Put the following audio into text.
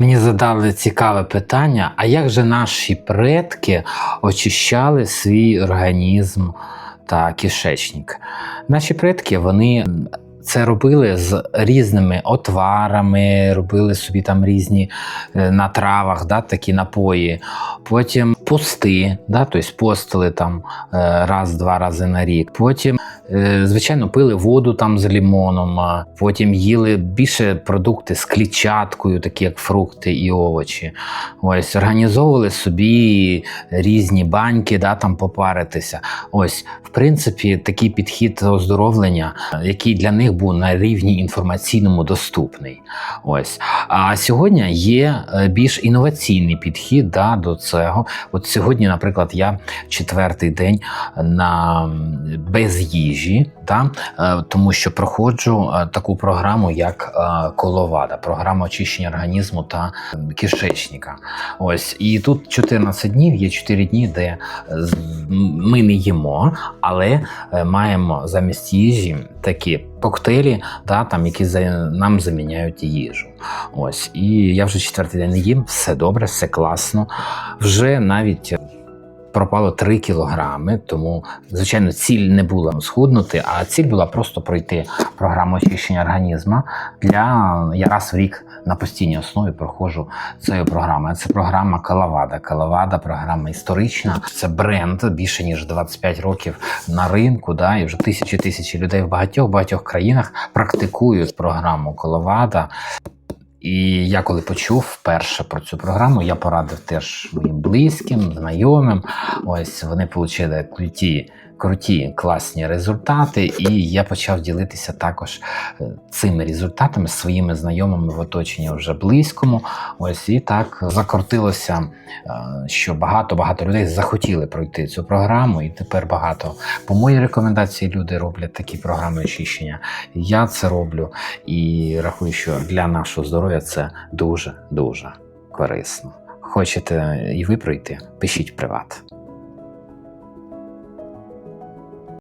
Мені задали цікаве питання: а як же наші предки очищали свій організм та кишечник? Наші предки вони це робили з різними отварами, робили собі там різні е, на травах, да, такі напої. Потім пости, да, тобто постили там е, раз-два рази на рік. Потім Е, Звичайно, пили воду там з лімоном, потім їли більше продукти з клітчаткою, такі як фрукти і овочі. Ось організовували собі різні баньки, да, там попаритися. Ось, в принципі, такий підхід оздоровлення, який для них був на рівні інформаційному доступний. Ось. А сьогодні є е, більш інноваційний підхід да, до цього. От сьогодні, наприклад, я четвертий день на без їжі, да, е, тому що проходжу е, таку програму, як коловада, програма очищення організму та кишечника. Ось і тут 14 днів, є 4 дні, де ми не їмо, але маємо замість їжі такі коктейлі, да, там, які за- нам заміняють їжу. Ось, і я вже четвертий день їм, все добре, все класно. Вже навіть пропало 3 кілограми, тому, звичайно, ціль не була схуднути, а ціль була просто пройти програму очищення організму. Для я раз в рік на постійній основі проходжу цією програмою. Це програма Калавада. Калавада програма історична. Це бренд більше ніж 25 років на ринку. Да, і вже тисячі тисячі людей в багатьох багатьох країнах практикують програму Калавада. І я коли почув вперше про цю програму, я порадив теж моїм близьким, знайомим. Ось вони отримали круті, круті, класні результати, і я почав ділитися також е, цими результатами своїми знайомими в оточенні вже близькому. Ось і так закрутилося, е, що багато-багато людей захотіли пройти цю програму, і тепер багато по моїй рекомендації люди роблять такі програми очищення. Я це роблю і рахую, що для нашого здоров'я це дуже дуже корисно. Хочете і ви пройти? Пишіть приват.